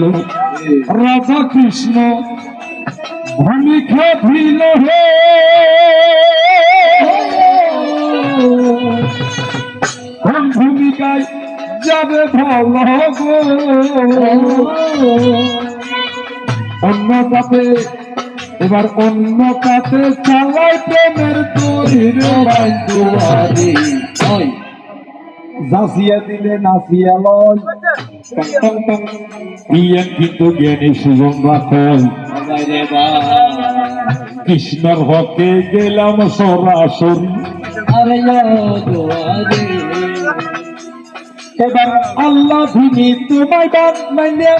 গেল। রাধা কৃষ্ণ ভূমিকা ভিল হে। কোন ভূমিকায় যাবে ভালো গো অন্য কাতে এবার অন্য কাতে চালাই প্রেমের তরির জাসিয়া দিলে নাসিয়া লয়। ইয়ে কিন্তু জ্ঞানী সুজন রাখল কৃষ্ণর হকে গেলাম সরাসরি? এবার আল্লাহ ভিনি তোমায় বাদ মানে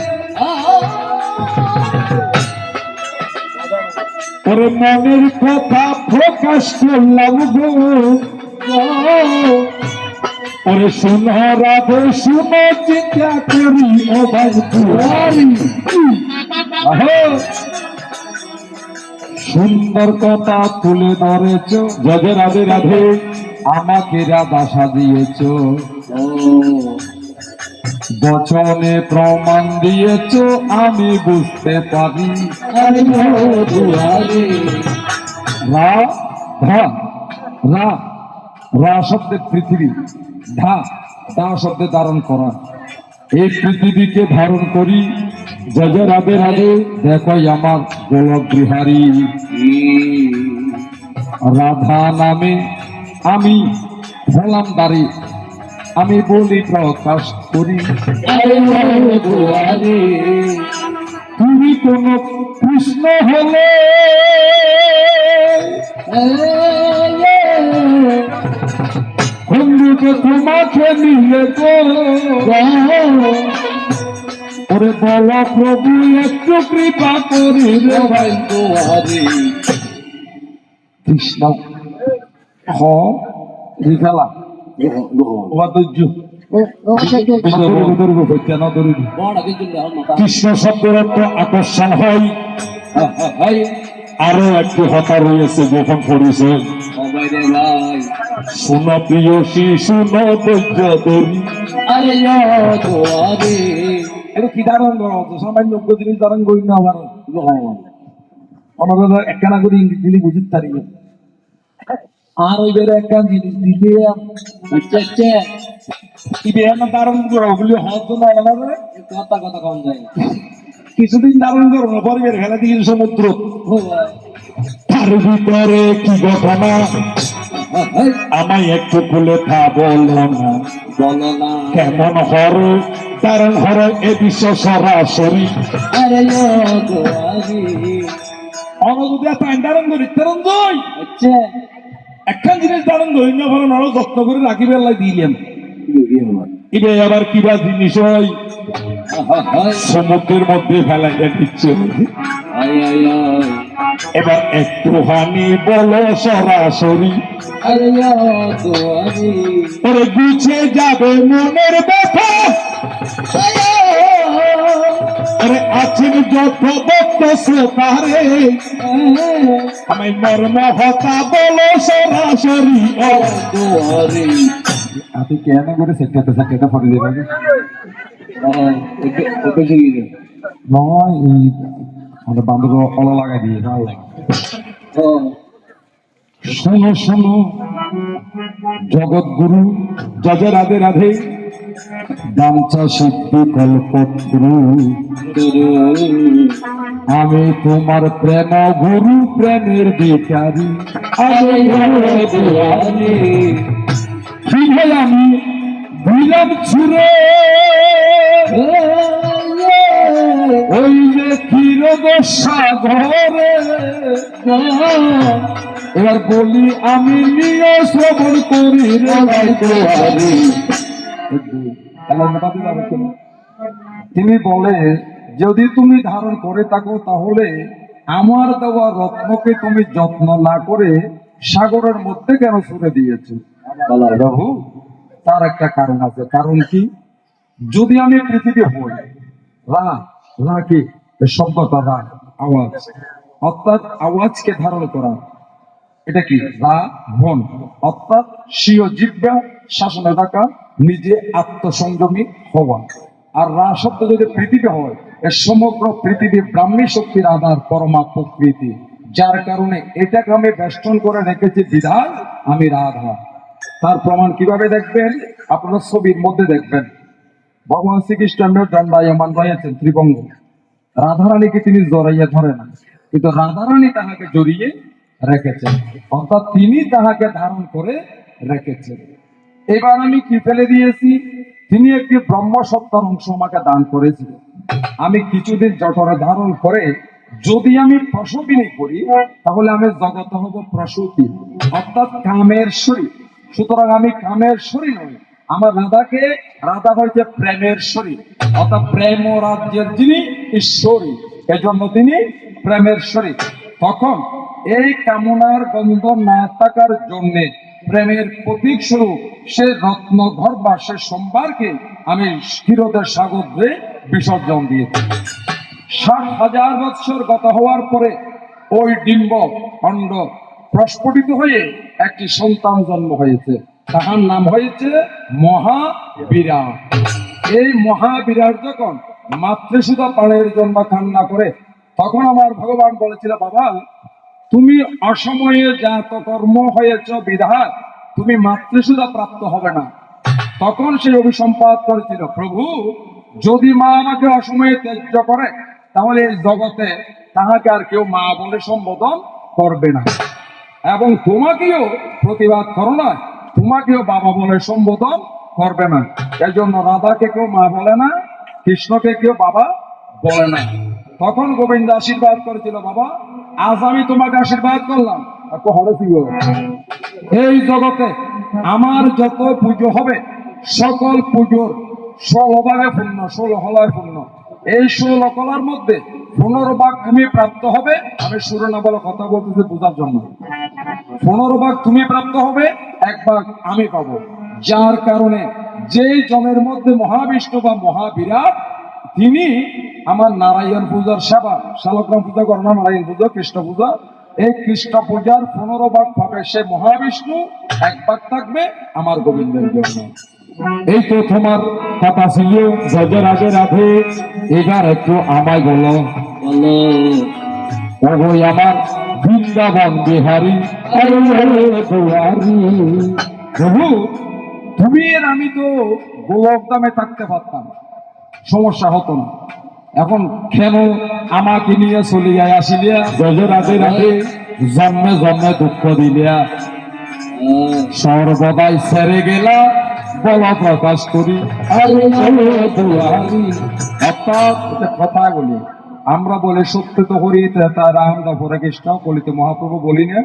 ওরে মনের কথা প্রকাশ করলাম গো ওরে শুনো রাধে শুনো চিন্তা করি ও ভাই আহে। সুন্দর কথা তুলে ধরেছ যবে রাধে রাধে আমাকে রাধা সাজিয়েছ। ও বচনে প্রমাণ দিয়েছ আমি বুঝতে পারি। রা রা রা শব্দের পৃথিবী। ধা দা শব্দে ধারণ করা। এই পৃথিবীকে ধারণ করি যজ রাধে রাধে দেখো আমার গোলক বিহারী রাধা নামে আমি হলাম দাঁড়ি আমি বলি প্রকাশ করি। তুমি কোন কৃষ্ণ হলে। বন্ধুকে তোমাকে নিয়ে ওরে বলা প্রভু একটু কৃপা করি রে ভাই দুয়ারে কৃষ্ণ হ রিখালা কৃষ্ণ শব্দের আকর্ষণ হয়। আরও একটি হতা রয়েছে গোপন করেছে। শুনো প্রিয় শিশু আরে এটা কি সামান্য জিনিস ধারণ করি না আবার অনবরত একখানা করে ইংরেজি দিলে বুঝিতে পারি আর ওই বেড়ে একখান জিনিস দিলে আচ্ছা আচ্ছা। করা বলে আলাদা? কথা কথা কম যায়। কিছুদিন ধারণ করো না পরে বের ফেলা দিয়ে সমুদ্র। তার ভিতরে কি ঘটনা আমায় একটু খুলে তা বলো না। বলো না। কেমন হর? কারণ হর এ বিশ্ব সরাসরি। আরে অনদুদিয়া তাই করি তেরন দই আচ্ছা। একখান জিনিস করি না যত্ন করে দিলাম। আবার কিবা জিনিস হয়? সমুদ্রের মধ্যে ফেলাইয়া দিচ্ছে এবার একটু হানি বলো সরাসরি। পরে গুছে যাবে মনের ব্যথা। আরে আছেন যত ভক্ত শ্রোতারে। আমি মর্ম হতা বলো সরাসরি। আপনি কেন করে সেক্রেটারি সেক্রেটারি ফটো দেবেন বান্ধব লাগাই দিয়ে শোনো শোনো জগৎ গুরু জজ রাধে রাধে গামছা সিদ্ধি কল্পত্রু আমি তোমার প্রেম গুরু প্রেমের বেচারি আমি দিলাম ছুড়ে। ওই যে সাগরে এবার বলি আমি নিয়ে শ্রবণ করি তিনি বলে, যদি তুমি ধারণ করে থাকো তাহলে আমার দেওয়া রত্নকে তুমি যত্ন না করে সাগরের মধ্যে কেন ছুড়ে দিয়েছ? তার একটা কারণ আছে। কারণ কি? যদি আমি পৃথিবী হই রা রা কি রা আওয়াজ, অর্থাৎ আওয়াজকে ধারণ করা, এটা কি? রা, ভন, অর্থাৎ স্বীয় জিব্বা শাসনে থাকা নিজে আত্মসংযমী হওয়া। আর রা শব্দ যদি পৃথিবী হয় এর সমগ্র পৃথিবী ব্রাহ্মী শক্তির আধার পরমা প্রকৃতি। যার কারণে এটাকে আমি বেষ্টন করে রেখেছি? বিধায় আমি রাধা। তার প্রমাণ কীভাবে দেখবেন? আপনারা ছবির মধ্যে দেখবেন। ভগবান শ্রীকৃষ্ণের দণ্ডায়মান রয়েছেন ত্রিভঙ্গ। রাধারানীকে তিনি জড়াইয়া ধরে না, কিন্তু রাধারানী তাহাকে জড়িয়ে রেখেছেন, অর্থাৎ তিনি তাহাকে ধারণ করে রেখেছেন। এবার আমি কি ফেলে দিয়েছি? তিনি একটি ব্রহ্ম সত্তার অংশ আমাকে দান করেছিলেন আমি কিছুদিন জঠরে ধারণ করে যদি আমি প্রসবিনী করি, তাহলে আমি জগত হব প্রসূতি, অর্থাৎ কামের শরীর। সুতরাং আমি কামের শরীর নই আমার রাধাকে, রাধা হয়েছে প্রেমের শরীর। অর্থাৎ প্রেম ও রাজ্যের যিনি ঈশ্বরী, এজন্য তিনি প্রেমের শরীর। তখন এই কামনার গন্ধ না থাকার জন্যে প্রেমের প্রতীক স্বরূপ সে রত্ন ঘর বা সে সোমবারকে আমি ক্ষীরদের সাগরে বিসর্জন দিয়েছি। ষাট হাজার বৎসর গত হওয়ার পরে ওই ডিম্ব খণ্ড প্রস্ফুটিত হয়ে একটি সন্তান জন্ম হয়েছে। তাহার নাম হয়েছে মহাবিরাট। এই মহাবিরাট যখন মাতৃসুধা পানের জন্য কান্না করে, তখন আমার ভগবান বলেছিল, বাবা, তুমি অসময়ে জাত কর্ম হয়েছ বিধায় তুমি মাতৃসুধা প্রাপ্ত হবে না। তখন সে অভিসম্পাদ করেছিল, প্রভু, যদি মা আমাকে অসময়ে ত্যায্য করে, তাহলে এই জগতে তাহাকে আর কেউ মা বলে সম্বোধন করবে না। এবং তোমাকেও প্রতিবাদ করো না। তোমাকেও বাবা বলে সম্বোধন করবে না। এই জন্য রাধাকে কেউ মা বলে না, কৃষ্ণকে কেউ বাবা বলে না। তখন গোবিন্দ আশীর্বাদ করেছিল, বাবা, আজ আমি তোমাকে আশীর্বাদ করলাম। এই জগতে আমার যত পুজো হবে, সকল পুজোর ষোলো ভাগে পূর্ণ, ষোলো হলায় পূর্ণ। এই ষোলো কলার মধ্যে পনেরো ভাগ তুমি প্রাপ্ত হবে। আমি সুরনা বলে কথা বলতেছি বোঝার জন্য। পনেরো ভাগ তুমি প্রাপ্ত হবে এক ভাগ আমি পাবো। যার কারণে যেই জনের মধ্যে মহাবিষ্ণু বা মহাবিরাট তিনি আমার নারায়ণ পূজার সেবা শালগ্রাম পূজা করো না নারায়ণ পূজা কৃষ্ণ পূজা এই কৃষ্ণ পূজার পনেরো ভাগ পাবে সে মহাবিষ্ণু এক ভাগ থাকবে আমার গোবিন্দের জন্য। এই তো তোমার কথা ছিল জয় রাধে রাধে। এবার একটু আমায় বলো। বলো। আমার বৃন্দাবন বিহারী প্রভু, তুমি আমি তো গোলক দামে থাকতে পারতাম। সমস্যা হতো না। এখন কেন আমাকে নিয়ে চলিয়া আসিলিয়া? জয় রাধে রাধে জন্মে জন্মে দুঃখ দিলিয়া। সর্বদাই সেরে গেলা, বল প্রকাশ করি। অর্থাৎ কথা বলি আমরা বলে সত্য তো হরি তা রাম দফরে কৃষ্ণ, বলিতে মহাপ্রভু বলি না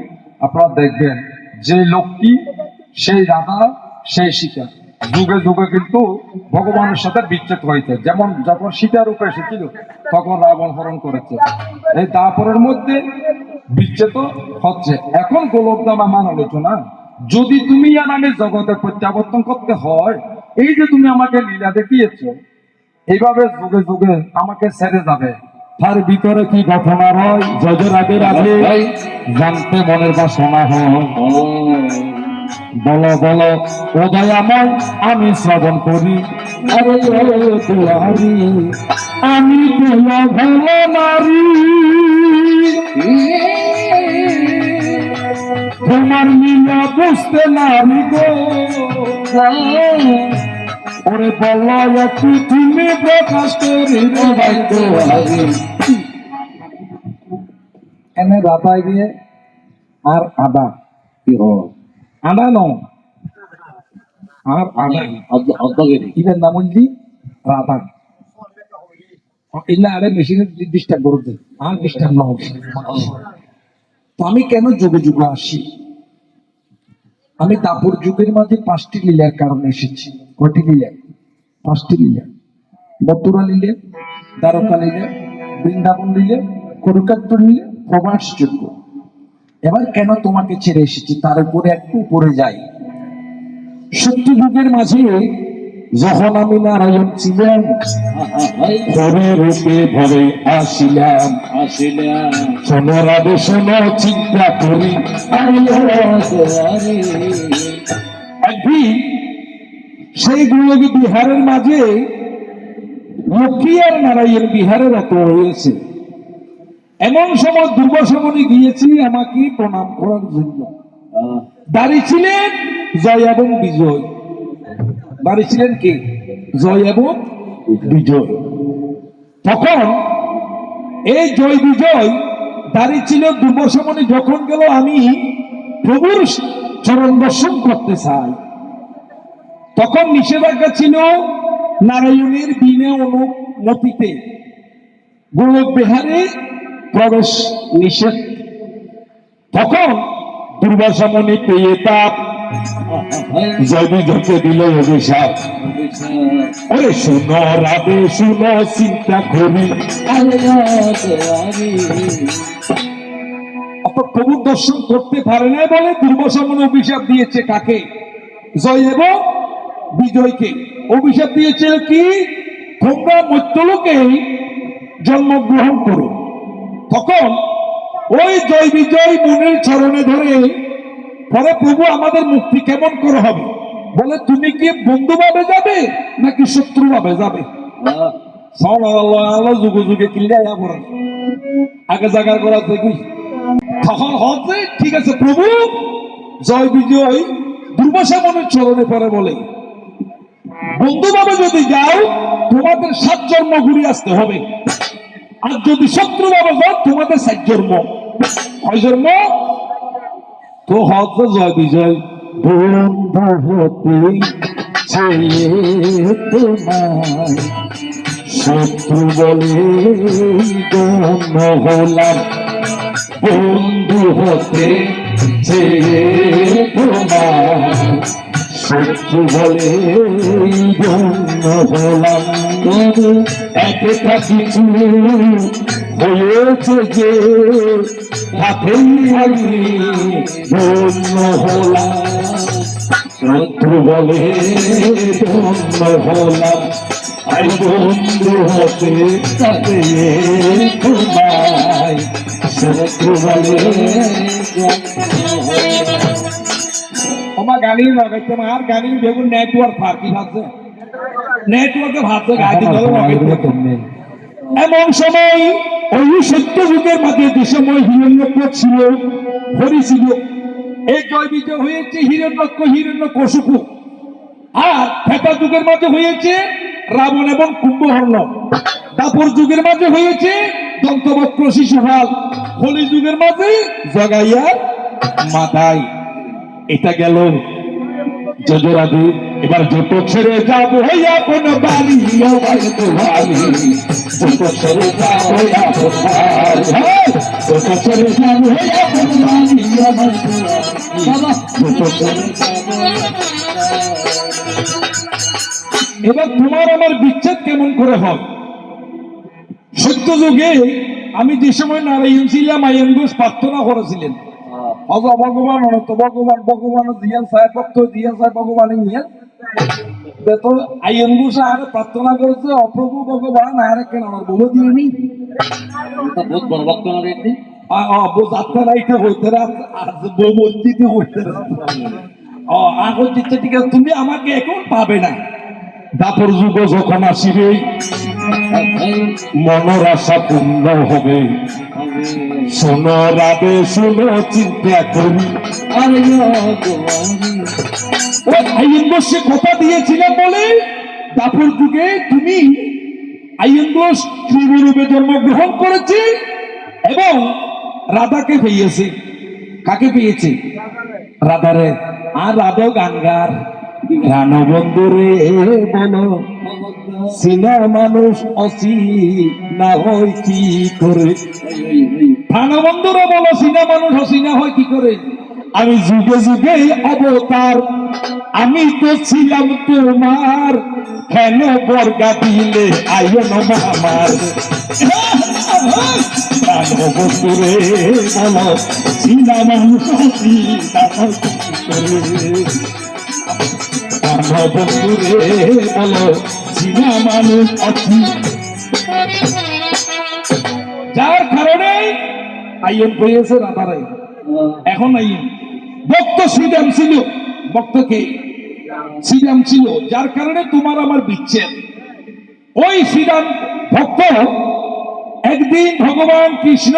আপনারা দেখবেন, যে লোকটি, সেই রাধা, সেই সীতা, যুগে যুগে কিন্তু ভগবানের সাথে বিচ্ছেদ হয়েছে। যেমন যখন সীতা রূপে এসেছিল, তখন রাবণ হরণ করেছে। এই দাপরের মধ্যে বিচ্ছেদ হচ্ছে। এখন গোলকদাম আমার আলোচনা, যদি তুমি আর আমি জগতে প্রত্যাবর্তন করতে হয়, এই যে তুমি আমাকে লীলা দেখিয়েছো, এইভাবে যুগে যুগে আমাকে ছেড়ে যাবে। তার ভিতরে কি ঘটনা হয় জয় রাধে রাধে জানতে মনের বাসনা হয়। ও, বলো বলো ওদয় আমার আমি শ্রবণ করি। আমি তোলা ভালো নারী। তোমার লীলা বুঝতে নারী গো। ওরে বলো একটু তুমি প্রকাশ করি এনে রাতায় দিয়ে আর হয়? আদা ন আর আদা। ইভেন নাম ইনা আরে মেশিনে ডিস্টার্ব করতে আর ডিস্টার্ব না হবে। তো আমি কেন যুগে যুগে আসি? আমি দাপুর যুগের মাঝে পাঁচটি লীলার কারণে এসেছি। কয়টি লীলা পাঁচটি লীলা মথুরা লীলে দ্বারকা লীলে বৃন্দাবন লীলে করুকাত্তর লীলে প্রবাস যোগ্য এবার কেন তোমাকে ছেড়ে এসেছি? তার উপরে একটু উপরে যাই। সত্য যুগের মাঝে যখন আমি নারায়ণ ছিলাম ভরে রূপে ভরে আসিলাম। আসিলাম। সোনরাবে সোন চিন্তা করি একদিন সেই গুলোকে বিহারের মাঝে লক্ষ্মী আর নারায়ণ বিহারে রত হয়েছে এমন সময় দুর্বাসমণি গিয়েছি আমাকে প্রণাম করার জন্য। দাঁড়িয়ে ছিলেন জয় এবং বিজয়। দাঁড়িয়ে ছিলেন কে? জয় এবং বিজয়। তখন এই জয় বিজয় দাঁড়িয়ে ছিল দুর্বসমণি যখন গেল আমি প্রভুর চরণ দর্শন করতে চাই। তখন নিষেধাজ্ঞা ছিল নারায়ণের বিনা অনুমতিতে গোলক বিহারে প্রবেশ নিষেধ। তখন দুর্বাসমণি পেয়ে তাপ বিজয়কে দিল চিন্তা দর্শন করতে পারে না বলে দুর্বসমন অভিশাপ দিয়েছে কাকে? জয় এবং বিজয়কে। অভিশাপ দিয়েছে কি? তোমরা মধ্যলোকে জন্মগ্রহণ করো তখন ওই জয় বিজয় মনের চরণে ধরে পরে প্রভু আমাদের মুক্তি কেমন করে হবে? বলে তুমি কি বন্ধু ভাবে যাবে? নাকি শত্রু ভাবে যাবে যুগে যুগে পড়ে। আগে জাগার করা দেখি। তখন হচ্ছে ঠিক আছে প্রভু। জয় বিজয় দুর্বাসা মনের চরণে পরে বলে বন্ধু ভাবে যদি যাও, তোমাদের সাত জন্ম ঘুরে আসতে হবে। আর যদি শত্রু ভাবে যাও, তোমাদের সাত জন্ম। কয় জন্ম? তো হচ্ছে জয় বিজয় হতে বন্ধু হতে চেয়ে তোমার শত্রু বলে হলাম তবে একটা কিছু হয়েছে যে তাতেই আমি ধন্য হলাম শত্রু বলে ধন্য হলাম বন্ধু হতে শত্রু বলে আর দেখুন নেটওয়ার্ক ফাঁকি ভাবছে নেটওয়ার্কে ভাবছে এমন সময় ওই সত্য যুগের মাঝে যে সময় হিরণ্যক্ষ ছিল হরি ছিল এই হয়েছে হিরণ্যক্ষ হিরণ্য কশুকু আর ফেতা যুগের মাঝে হয়েছে রাবণ এবং কুম্ভকর্ণ দাপর যুগের মাঝে হয়েছে দন্তবক্র শিশুপাল। হোলি যুগের মাঝে জগাইয়ার মাথায়। এটা গেল। এবার যত ছেড়ে যাব বাড়ি ছেড়ে যাব বাড়ি ছেড়ে যাব বাড়ি ছেড়ে এবার তোমার আমার বিচ্ছেদ কেমন করে হয়? সত্য যুগে আমি যে সময় নারায়ণ ছিলাম আইন ঘোষ প্রার্থনা করেছিলেন। অজ ভগবান অনন্ত ভগবান ভগবান সাহেব ভক্ত সাহেব ভগবান ইয়েন তো আইন ঘোষ আর প্রার্থনা করেছে অপ্রভু ভগবান আর কেন আমার বলে দিয়েনি? এটা বহুত বড় ভক্ত না এটি? যাত্রা রাইতে হইতে আজ বউ মসজিদে হইতে ও আছে তুমি আমাকে এখন পাবে না। দাপর যুগ যখন আসিবে মনের আশা পূর্ণ হবে। শোনো শোনো চিন্তা করি। ওই আইন বসে কথা দিয়েছিলাম বলে দাপর যুগে তুমি আইন ঘোষ রূপে জন্মগ্রহণ করেছে এবং রাধাকে পেয়েছে। কাকে পেয়েছে? রাধারে। আর রাধা গান বন্ধুরে বলো? সিনা মানুষ অসি না হয় কি করে? প্রাণবন্ধুরা বলো সিনা মানুষ অসিনা হয় কি করে? আমি যুগে যুগে অবতার, আমি তো ছিলাম তোমার। কেন বর্গা দিলে আয়ন আমার প্রাণবন্ধুরে মানুষ যার কারণে আইএম পেয়েছে রাধারাই আহ, এখন আইএম। ভক্ত শ্রীরাম ছিল। ভক্তকে শ্রীরাম ছিল। যার কারণে তোমার আমার বিচ্ছেদ। ওই শ্রীরাম ভক্ত একদিন ভগবান কৃষ্ণ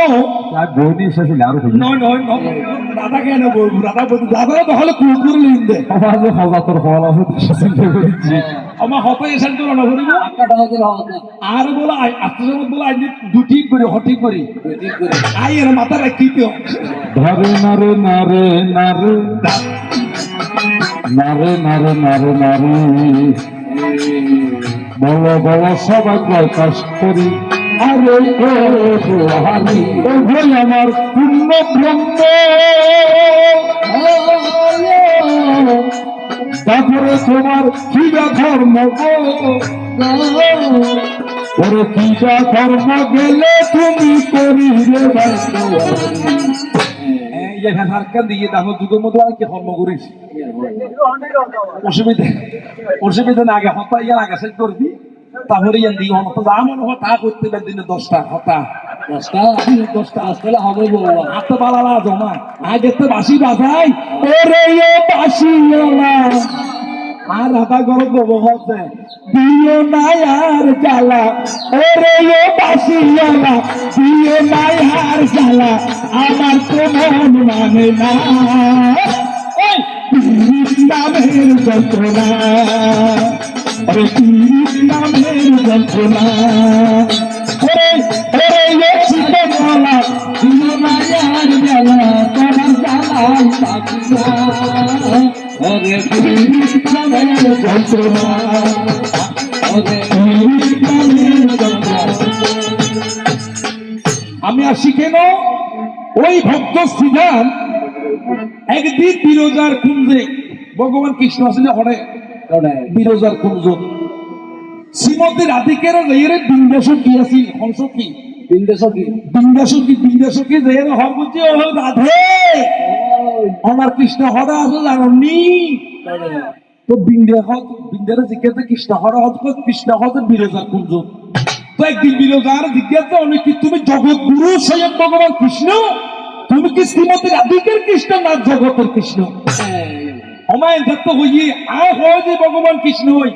দাদা কেন বলব দাদা বলব দাদা তাহলে কুকুর লিন্দে। আমার যে হজাতর ফল আছে দেশে চিন্তা করেছি আমার হতে এসে তো না করিব একটা টাকা করে হবে আর বলো আত্মসমত বলো আজ দুটি করি হটি করি। আই এর মাথা রাখি তো ধরে নারে নারে নারে। নারে নারে নারে নারে। বলো বলো সবাই প্রকাশ করি। আরে আমার পূর্ণ ব্রহ্ম তারপরে তোমার ধর্ম ধর্ম গেলে তুমি করি রে ভাই এই যে সরকার দিয়ে করিস? অসুবিধা অসুবিধা না, আগে হতা ইয়ার আগে শেষ হতো যা মনে হয় তা করতে পারে দিনে দশটা হতা দশটা? দশটা আসলে হবে বাবা হাতে বালালা জমা। আগে তো বাসি বাজাই ওরে ও বাসি আর রাধা গরম দেবো হচ্ছে দিও না আর জ্বালা। ওরে ও বাসি দিও না আর জ্বালা। আমার তো মন মানে না। নামের যন্ত্রণা। যন্ত্রণা আমি আসি কেন ওই ভক্ত শ্রীধান একদিন বিরোজার কুঞ্জে ভগবান কৃষ্ণ আসলে হরে বিরোজার শ্রীমতী রাধিকের আছিল? হংস কি? কি? হর ও রাধে! আমার কৃষ্ণ হরে আসলে জানি তো বিন্দে হত বিন্দের জিজ্ঞাসা কৃষ্ণ হরে হত কত কৃষ্ণ হত বিরোজার কুঞ্জ তো একদিন বিরোজার জিজ্ঞাসা অনেক কি তুমি জগৎ গুরু স্বয়ং ভগবান কৃষ্ণ? তুমি কি শ্রীমতী রাধিকের কৃষ্ণ না জগতের কৃষ্ণ? আমায় দত্ত হইয়ে, আর হয় যে ভগবান কৃষ্ণ হই।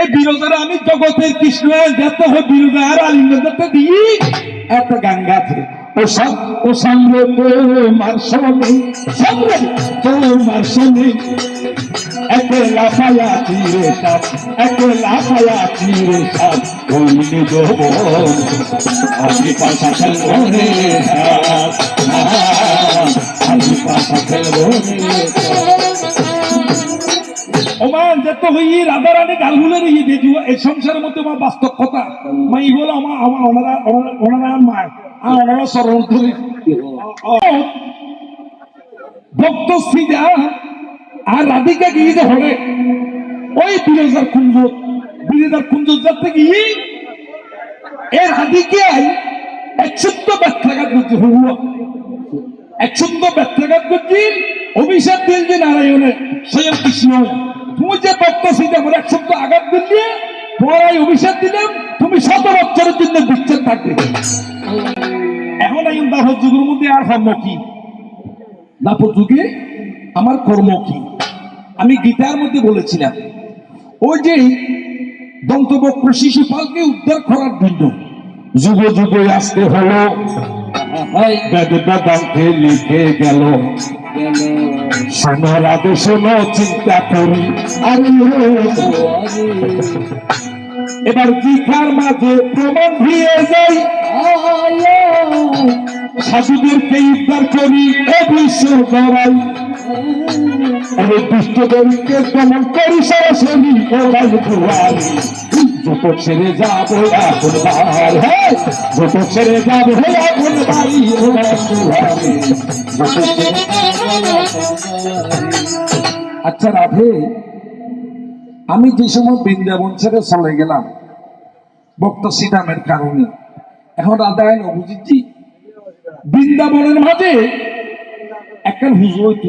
এই বিরোধারে আমি জগতের কৃষ্ণ দত্ত হই বিরোধা, আর আলিঙ্গ দত্ত দিই। একটা গাঙ্গা আছে ও সব, ও সঙ্গে তোমার সঙ্গে সঙ্গে তোমার সঙ্গে। একলা পায়া চিরে সাপ একলা পায়া চিরে সাপ ওই বোন আমি পাশা খেলব রে আমি পাশা খেলব রে ওমান যত হই রাধা রানী গালগুলো নিয়ে দিয়ে দিব এই সংসারের মধ্যে আমার বাস্তব কথা মা, ই বলো আমার আমার ওনারা ওনারা মা, আর ওনারা স্মরণ করি। ভক্ত সিধা আর রাধিকা গিয়ে যে হরে? ওই বিরোজার কুঞ্জ বিরোজার কুঞ্জ যাতে গিয়ে এ রাধিকায় একশত্ব ব্যত্রাঘাত করছে একশত্ব ব্যত্রাঘাত করছি অভিশাপ দিল যে নারায়ণের স্বয়ং কৃষ্ণ তুমি যে ভক্ত সিধা করে একশত্ব আঘাত দিলে পরাই অভিশাপ দিলাম, তুমি শত বছরের জন্য বিচ্ছেদ থাকবে। এখন এই দাপর যুগের মধ্যে আর কর্ম কি? দাপর যুগে আমার কর্ম কি? আমি গীতার মধ্যে বলেছিলাম, ওই যে দন্তবক্র শিশুপালকে উদ্ধার করার জন্য যুগ যুগে আসতে হলো। হাই বেদ বেদান্তে লিখে গেল? সোনার আদে শোনো চিন্তা করি। আরে এবার দীক্ষার মাঝে প্রমাণ দিয়ে যাই। সাধুদেরকে উদ্ধার করি, এ বিশ্ব গড়াই আমি দুষ্টদেরকে দমন করি, সরাসরি ওরাই দুয়ারি যত ছেড়ে যাব বার হ্যাঁ ছেড়ে যাব ছেড়ে আচ্ছা রাধে, আমি যে সময় বৃন্দাবন ছেড়ে চলে গেলাম, ভক্ত শ্রীরামের কারণে, এখন রাধা আইন বুঝেছি, বৃন্দাবনের মাঝে একটা হুজু হইত,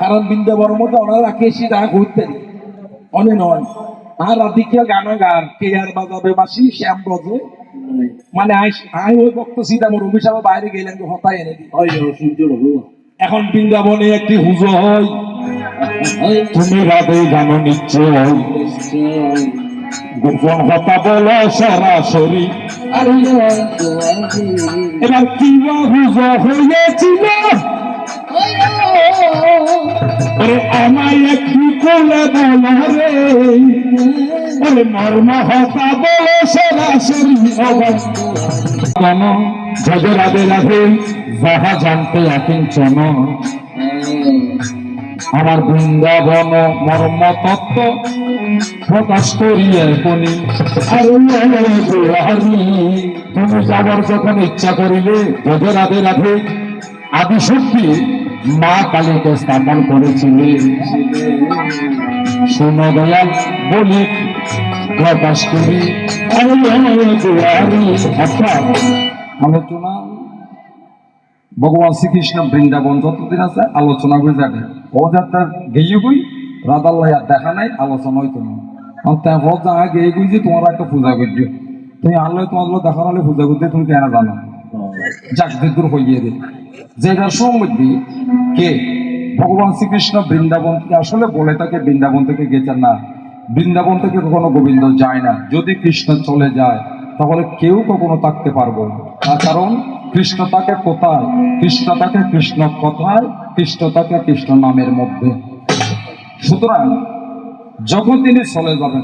কারণ বৃন্দাবনের মধ্যে ওনারা রাখে সীতা ঘুরতেন অনে নয়। আর রাধিকা গান গান? কে আর বাজাবে? বাসি শ্যাম বাজে। মানে আই ওই ভক্ত সীতামর অভিশাপ বাইরে গেলেন তো হতাই এনে এখন বৃন্দাবনে একটি হুজো হয়। তুমি রাধে জানো নিশ্চয়। গোপন কথা বলো সরাসরি। এবার কি হুজো হয়েছিল ওরে আমায় একটু কোলে বলো রে। ওরে মর্ম হতা বলো সরাসরি কেন যদি রাধে রাধে যাহা জানতে অকিঞ্চন আমার বৃন্দাবন মর্ম তত্ত্ব প্রকাশ করিয়া বলি। তুমি যাবার যখন ইচ্ছা করিলে রাধে রাধে আদিশক্তি মা কালীকে স্থাপন করেছিলে। শোনো দয়াল, বলি, প্রকাশ করি। আলোচনা ভগবান শ্রীকৃষ্ণ বৃন্দাবন যতদিন আছে আলোচনা করে যাবে। ও যাত্রার গেয়ে গই রাধাল্লাহ দেখা নাই, আলোচনা হইতো না। তারপর গেয়ে গই যে তোমার একটা পূজা করছ। তুমি আল্লাহ তোমার দেখার হলে পূজা করতে, তুমি কেন জানো? যাক হইয়ে যেটার কে? ভগবান শ্রীকৃষ্ণ বৃন্দাবন থেকে আসলে বলে তাকে বৃন্দাবন থেকে গেছেন না। বৃন্দাবন থেকে কখনো গোবিন্দ যায় না। যদি কৃষ্ণ চলে যায়, তাহলে কেউ কখনো থাকতে পারব না। তার কারণ, কৃষ্ণ তাকে কোথায়? কৃষ্ণ তাকে কৃষ্ণ কথায়, কৃষ্ণ তাকে কৃষ্ণ নামের মধ্যে। সুতরাং যখন তিনি চলে যাবেন।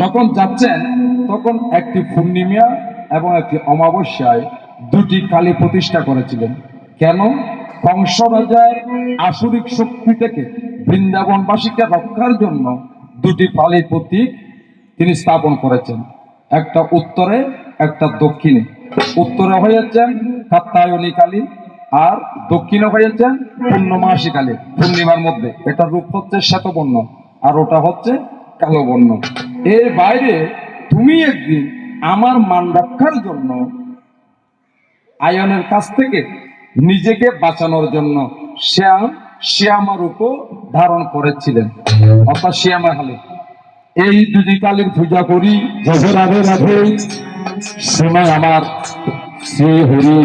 যখন যাচ্ছেন, তখন একটি পূর্ণিমা এবং একটি অমাবস্যায় দুটি কালী প্রতিষ্ঠা করেছিলেন। কেন? কংস রাজার আসরিক শক্তি থেকে বৃন্দাবনবাসীকে রক্ষার জন্য দুটি কালীর প্রতীক তিনি স্থাপন করেছেন। একটা উত্তরে, একটা দক্ষিণে। উত্তরে হয়েছেন কাত্তায়নী কালী আর দক্ষিণে হয়েছেন পূর্ণমাসী কালী পূর্ণিমার মধ্যে, এটা রূপ হচ্ছে শ্বেতবর্ণ আর ওটা হচ্ছে কালো বর্ণ এর বাইরে তুমি একদিন আমার মান রক্ষার জন্য আয়নের কাছ থেকে নিজেকে বাঁচানোর জন্য শ্যাম শ্যামা রূপ ধারণ করেছিলেন। অর্থাৎ শ্যামা হালে এই দুটি কালীর পূজা করি রাধে রাধে সময় আমার শ্রী হরি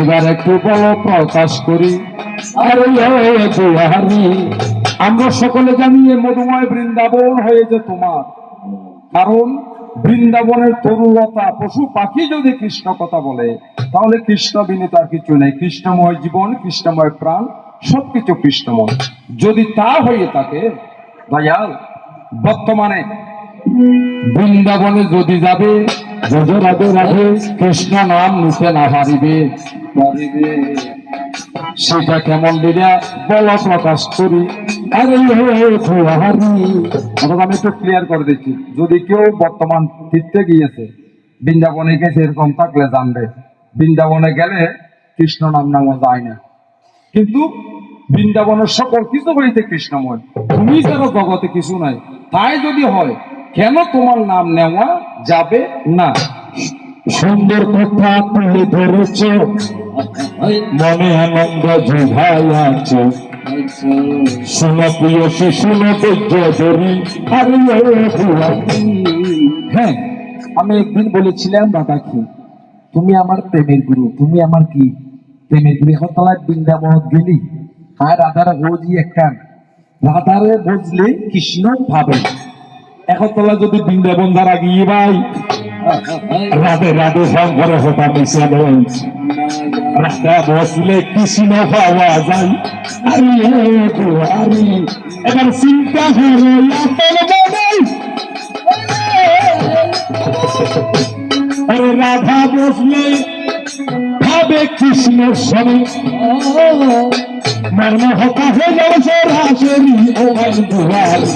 এবার একটু বল প্রকাশ করি। আরে হারি, আমরা সকলে জানি মধুময় বৃন্দাবন হয়েছে তোমার। কারণ বৃন্দাবনের তরুলতা, পশু পাখি যদি কৃষ্ণ কথা বলে, তাহলে কৃষ্ণ বিনে তার কিছু নেই। কৃষ্ণময় জীবন, কৃষ্ণময় প্রাণ, সবকিছু কৃষ্ণময়। যদি তা হয়ে থাকে বর্তমানে বৃন্দাবনে যদি যাবে যত রাধে রাধে, কৃষ্ণ নাম নিতে না হারিবে সেটা কেমন দিলা বল প্রকাশ করি। আরে আমি একটু ক্লিয়ার করে দিচ্ছি। যদি কেউ বর্তমান তীর্থে গিয়েছে, বৃন্দাবনে গেছে এরকম থাকলে জানবে, বৃন্দাবনে গেলে কৃষ্ণ নাম নেওয়া যায় না। কিন্তু বৃন্দাবনের সকল কিছু হইতে কৃষ্ণময়। তুমি ছাড়া জগতে কিছু নাই। তাই যদি হয় কেন তোমার নাম নেওয়া যাবে না? সুন্দর কথা তুলে ধরেছ। মনে আনন্দ জুভাই আছে শুন প্রিয় শিশু ধরি হ্যাঁ আমি একদিন বলেছিলাম দাদাকে তুমি আমার প্রেমের গুরু তুমি আমার কি? প্রেমের গুরু এখন তালা বৃন্দাবন গেলি আর রাধার রোজই একটা রাধারে বুঝলে কৃষ্ণ ভাবে। এখন তোলা যদি বৃন্দাবন দ্বারা গিয়ে ভাই রাধে রাধে শঙ্করে হতা মিশা রাধা বসলে কৃষ্ণ পাওয়া যায়। আরে আরে, এবার চিন্তা হলো আপনার মনে আরে রাধা বসলে ভাবে কৃষ্ণের সঙ্গে মর্ম হতা হয়ে যাবে সরাসরি ও দুয়ারি।